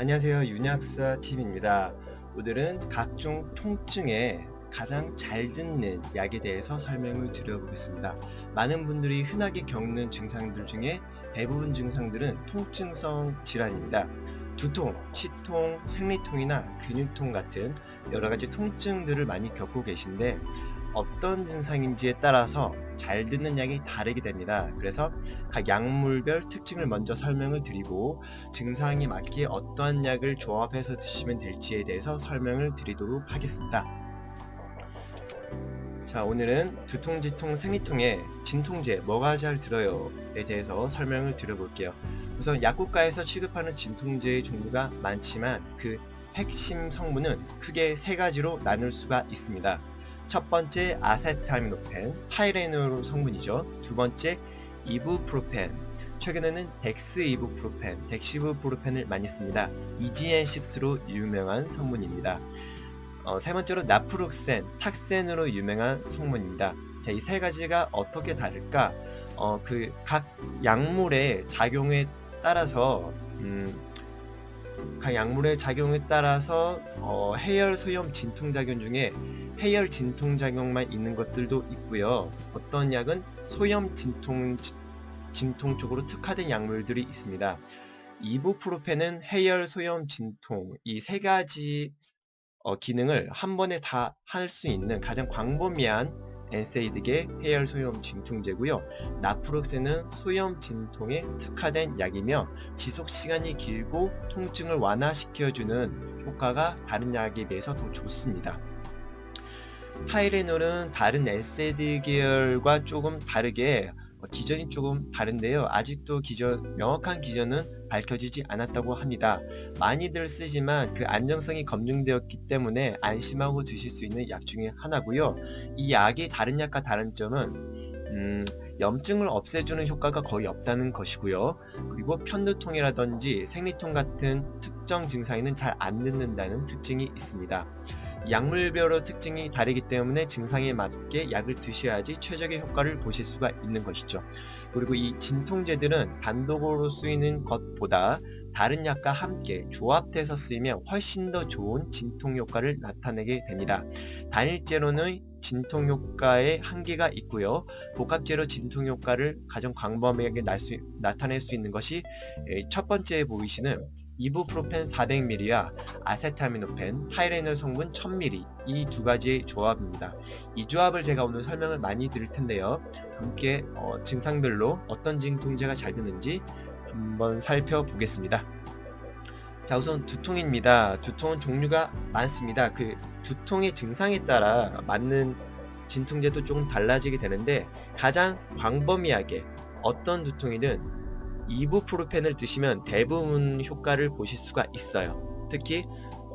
안녕하세요. 윤약사 팀입니다. 오늘은 각종 통증에 가장 잘 듣는 약에 대해서 설명을 드려보겠습니다. 많은 분들이 흔하게 겪는 증상들 중에 대부분 증상들은 통증성 질환입니다. 두통, 치통, 생리통이나 근육통 같은 여러 가지 통증들을 많이 겪고 계신데 어떤 증상인지에 따라서 잘 듣는 약이 다르게 됩니다. 그래서 각 약물별 특징을 먼저 설명을 드리고 증상에 맞게 어떠한 약을 조합해서 드시면 될지에 대해서 설명을 드리도록 하겠습니다. 자, 오늘은 두통, 지통, 생리통에 진통제 뭐가 잘 들어요에 대해서 설명을 드려볼게요. 우선 약국가에서 취급하는 진통제의 종류가 많지만 그 핵심 성분은 크게 세 가지로 나눌 수가 있습니다. 첫 번째 아세타미노펜, 타이레놀 성분이죠. 두 번째 이부프로펜, 최근에는 덱스 이부프로펜, 덱시부프로펜을 많이 씁니다. EGN6로 유명한 성분입니다. 어, 세 번째로 나프록센, 탁센으로 유명한 성분입니다. 자, 이 세 가지가 어떻게 다를까? 어, 그 각 약물의 작용에 따라서 음, 각 약물의 작용에 따라서 어, 해열 소염 진통 작용 중에 해열 진통 작용만 있는 것들도 있고요. 어떤 약은 소염 진통 진통 쪽으로 특화된 약물들이 있습니다. 이부프로펜은 해열 소염 진통 이 세 가지 어, 기능을 한 번에 다 할 수 있는 가장 광범위한 엔세이드계 해열 소염 진통제고요. 나프록센은 소염 진통에 특화된 약이며 지속 시간이 길고 통증을 완화시켜주는 효과가 다른 약에 비해서 더 좋습니다. 타이레놀은 다른 엔세이드 계열과 조금 다르게 어, 기전이 조금 다른데요. 아직도 기전, 명확한 기전은 밝혀지지 않았다고 합니다. 많이들 쓰지만 그 안정성이 검증되었기 때문에 안심하고 드실 수 있는 약 중에 하나고요. 이 약이 다른 약과 다른 점은 음, 염증을 없애주는 효과가 거의 없다는 것이고요. 그리고 편두통이라든지 생리통 같은 특정 증상에는 잘안 듣는다는 특징이 있습니다. 약물별로 특징이 다르기 때문에 증상에 맞게 약을 드셔야지 최적의 효과를 보실 수가 있는 것이죠. 그리고 이 진통제들은 단독으로 쓰이는 것보다 다른 약과 함께 조합돼서 쓰이면 훨씬 더 좋은 진통 효과를 나타내게 됩니다. 단일제로는 진통 효과에 한계가 있고요. 복합제로 진통 효과를 가장 광범위하게 나타낼 수 있는 것이 첫 번째 보이시는 이부프로펜 400ml와 아세타미노펜, 타이레놀 성분 1000ml 이 두 가지의 조합입니다. 이 조합을 제가 오늘 설명을 많이 드릴 텐데요. 함께 어, 증상별로 어떤 진통제가 잘 드는지 한번 살펴보겠습니다. 자 우선 두통입니다. 두통은 종류가 많습니다. 그 두통의 증상에 따라 맞는 진통제도 조금 달라지게 되는데 가장 광범위하게 어떤 두통이든 이부프로펜을 드시면 대부분 효과를 보실 수가 있어요. 특히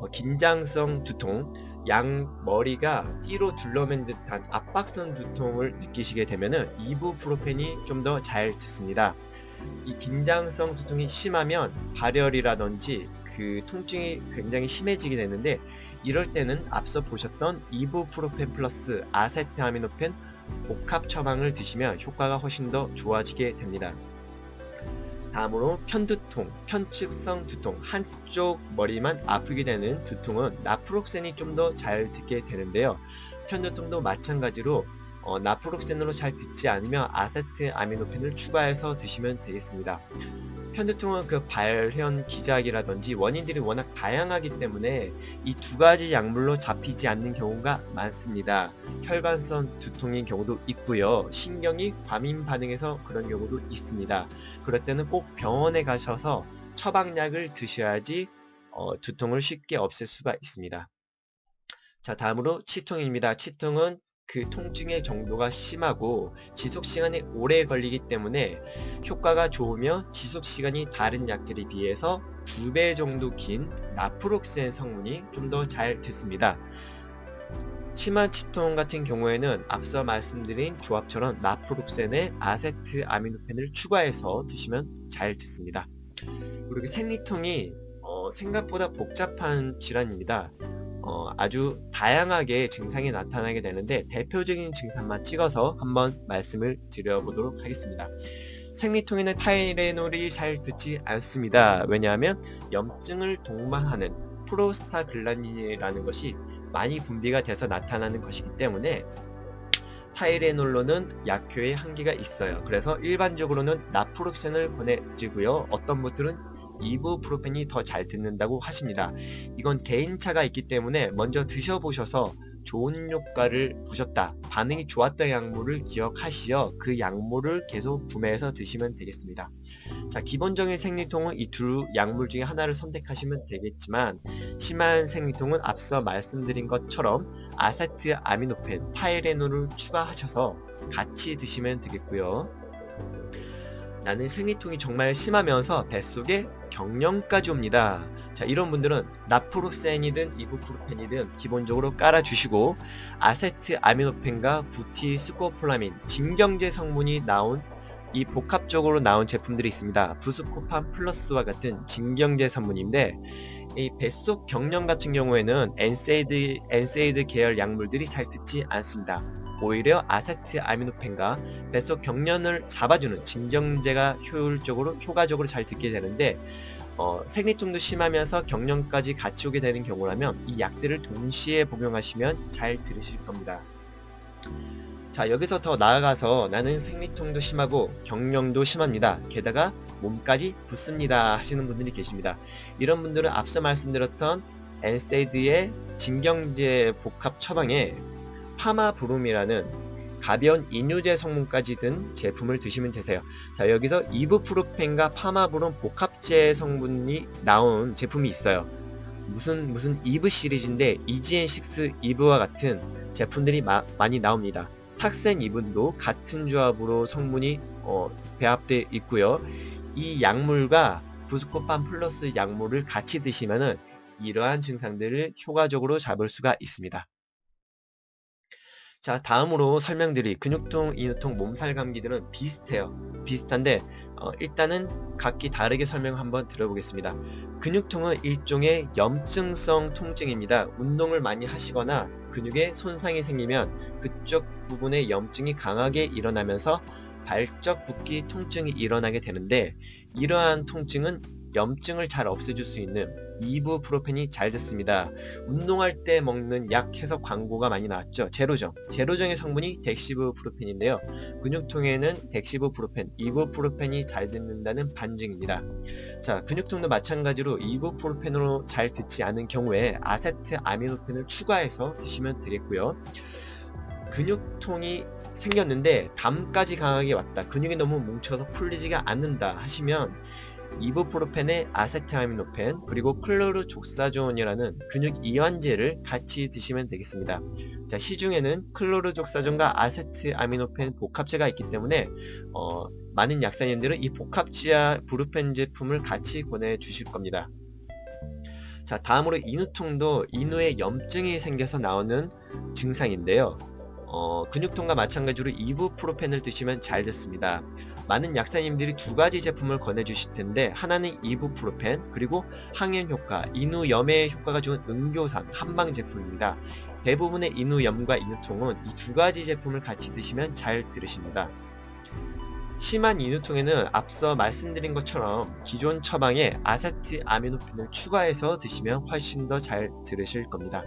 어, 긴장성 두통, 양 머리가 띠로 둘러맨 듯한 압박성 두통을 느끼시게 되면은 이부프로펜이 좀 더 잘 듣습니다. 이 긴장성 두통이 심하면 발열이라든지 그 통증이 굉장히 심해지게 되는데 이럴 때는 앞서 보셨던 이부프로펜 플러스 아세트아미노펜 복합 처방을 드시면 효과가 훨씬 더 좋아지게 됩니다. 다음으로 편두통, 편측성 두통, 한쪽 머리만 아프게 되는 두통은 나프록센이 좀 더 잘 듣게 되는데요. 편두통도 마찬가지로 어, 나프록센으로 잘 듣지 않으면 아세트 아미노펜을 추가해서 드시면 되겠습니다. 편두통은 그 발현 기작이라든지 원인들이 워낙 다양하기 때문에 이 두 가지 약물로 잡히지 않는 경우가 많습니다. 혈관성 두통인 경우도 있고요. 신경이 과민 반응해서 그런 경우도 있습니다. 그럴 때는 꼭 병원에 가셔서 처방약을 드셔야지 어, 두통을 쉽게 없앨 수가 있습니다. 자 다음으로 치통입니다. 치통은 그 통증의 정도가 심하고 지속 시간이 오래 걸리기 때문에 효과가 좋으며 지속 시간이 다른 약들에 비해서 두 배 정도 긴 나프록센 성분이 좀 더 잘 듣습니다. 심한 치통 같은 경우에는 앞서 말씀드린 조합처럼 나프록센에 아세트 아미노펜을 추가해서 드시면 잘 듣습니다. 그리고 생리통이 어, 생각보다 복잡한 질환입니다. 어, 아주 다양하게 증상이 나타나게 되는데 대표적인 증상만 찍어서 한번 말씀을 드려보도록 하겠습니다. 생리통에는 타이레놀이 잘 듣지 않습니다. 왜냐하면 염증을 동반하는 프로스타글란딘이라는 것이 많이 분비가 돼서 나타나는 것이기 때문에 타이레놀로는 약효의 한계가 있어요. 그래서 일반적으로는 나프록센을 권해지고요. 어떤 분들은 이부프로펜이 더 잘 듣는다고 하십니다. 이건 개인차가 있기 때문에 먼저 드셔보셔서 좋은 효과를 보셨다. 반응이 좋았던 약물을 기억하시어 그 약물을 계속 구매해서 드시면 되겠습니다. 자, 기본적인 생리통은 이 두 약물 중에 하나를 선택하시면 되겠지만 심한 생리통은 앞서 말씀드린 것처럼 아세트 아미노펜, 타이레놀을 추가하셔서 같이 드시면 되겠고요. 나는 생리통이 정말 심하면서 뱃속에 경련까지 옵니다. 자, 이런 분들은 나프록센이든 이부프로펜이든 기본적으로 깔아주시고 아세트 아미노펜과 부티 스코폴라민, 진경제 성분이 나온 이 복합적으로 나온 제품들이 있습니다. 부스코판 플러스와 같은 진경제 성분인데 이 뱃속 경련 같은 경우에는 엔세이드, 엔세이드 계열 약물들이 잘 듣지 않습니다. 오히려 아세트 아미노펜과 뱃속 경련을 잡아주는 진경제가 효율적으로 효과적으로 잘 듣게 되는데 어, 생리통도 심하면서 경련까지 같이 오게 되는 경우라면 이 약들을 동시에 복용하시면 잘 들으실 겁니다. 자 여기서 더 나아가서 나는 생리통도 심하고 경련도 심합니다. 게다가 몸까지 붓습니다 하시는 분들이 계십니다. 이런 분들은 앞서 말씀드렸던 엔세이드의 진경제 복합 처방에 파마브롬이라는 가벼운 이뇨제 성분까지 든 제품을 드시면 되세요. 자 여기서 이브프로펜과 파마브롬 복합제 성분이 나온 제품이 있어요. 무슨 무슨 이브 시리즈인데 EGN6 이브와 같은 제품들이 마, 많이 나옵니다. 탁센 이분도 같은 조합으로 성분이 어, 배합되어 있고요. 이 약물과 부스코판 플러스 약물을 같이 드시면은 이러한 증상들을 효과적으로 잡을 수가 있습니다. 자 다음으로 설명드릴 근육통, 인후통, 몸살 감기들은 비슷해요. 비슷한데 어, 일단은 각기 다르게 설명 한번 들어보겠습니다. 근육통은 일종의 염증성 통증입니다. 운동을 많이 하시거나 근육에 손상이 생기면 그쪽 부분에 염증이 강하게 일어나면서 발적 붓기 통증이 일어나게 되는데 이러한 통증은 염증을 잘 없애줄 수 있는 이브프로펜이 잘 듣습니다. 운동할 때 먹는 약 해서 광고가 많이 나왔죠. 제로정. 제로정의 성분이 덱시브프로펜인데요. 근육통에는 덱시브프로펜, 이브프로펜이 잘 듣는다는 반증입니다. 자, 근육통도 마찬가지로 이브프로펜으로 잘 듣지 않은 경우에 아세트 아미노펜을 추가해서 드시면 되겠고요. 근육통이 생겼는데 담까지 강하게 왔다. 근육이 너무 뭉쳐서 풀리지가 않는다 하시면 이부프로펜의 아세트아미노펜 그리고 클로르족사존이라는 근육 이완제를 같이 드시면 되겠습니다. 자, 시중에는 클로르족사존과 아세트아미노펜 복합제가 있기 때문에 어, 많은 약사님들은 이 복합지아 브루펜 제품을 같이 권해 주실 겁니다. 자, 다음으로 인후통도 인후에 염증이 생겨서 나오는 증상인데요. 어, 근육통과 마찬가지로 이부프로펜을 드시면 잘 됐습니다. 많은 약사님들이 두 가지 제품을 권해주실 텐데 하나는 이부프로펜 그리고 항염 효과, 인후 염해 효과가 좋은 응교산 한방 제품입니다. 대부분의 인후염과 인후통은 이 두 가지 제품을 같이 드시면 잘 들으십니다. 심한 인후통에는 앞서 말씀드린 것처럼 기존 처방에 아세트 아미노펜을 추가해서 드시면 훨씬 더 잘 들으실 겁니다.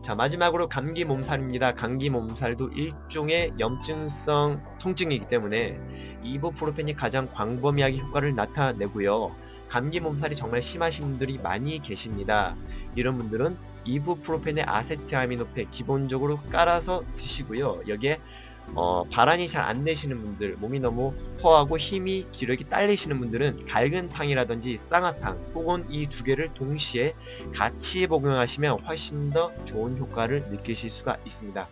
자 마지막으로 감기 몸살입니다. 감기 몸살도 일종의 염증성 통증이기 때문에 이보프로펜이 가장 광범위하게 효과를 나타내고요. 감기 몸살이 정말 심하신 분들이 많이 계십니다. 이런 분들은 이부프로펜의 아세트아미노펜 기본적으로 깔아서 드시고요. 여기에 어, 발안이 잘안 되시는 분들, 몸이 너무 허하고 힘이 기력이 딸리시는 분들은 갈근탕이라든지 쌍화탕 혹은 이 두 개를 동시에 같이 복용하시면 훨씬 더 좋은 효과를 느끼실 수가 있습니다.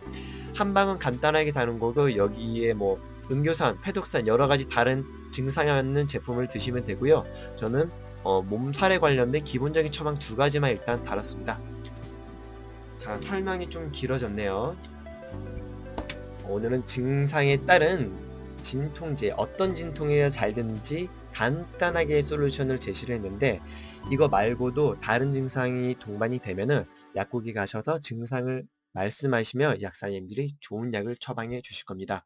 한방은 간단하게 다른 거고 여기에 뭐 음료산, 페독산 여러 가지 다른 증상이 있는 제품을 드시면 되고요. 저는 어, 몸살에 관련된 기본적인 처방 두 가지만 일단 달았습니다. 자 설명이 좀 길어졌네요. 오늘은 증상에 따른 진통제 어떤 진통에 잘 듣는지 간단하게 솔루션을 제시를 했는데 이거 말고도 다른 증상이 동반이 되면은 약국에 가셔서 증상을 말씀하시면 약사님들이 좋은 약을 처방해 주실 겁니다.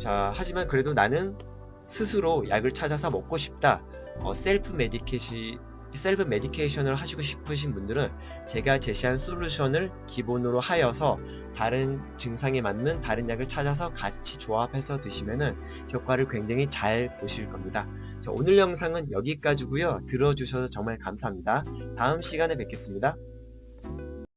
자, 하지만 그래도 나는 스스로 약을 찾아서 먹고 싶다. 어, 셀프 메디케이시 셀프 메디케이션을 하시고 싶으신 분들은 제가 제시한 솔루션을 기본으로 하여서 다른 증상에 맞는 다른 약을 찾아서 같이 조합해서 드시면은 효과를 굉장히 잘 보실 겁니다. 자, 오늘 영상은 여기까지고요. 들어주셔서 정말 감사합니다. 다음 시간에 뵙겠습니다.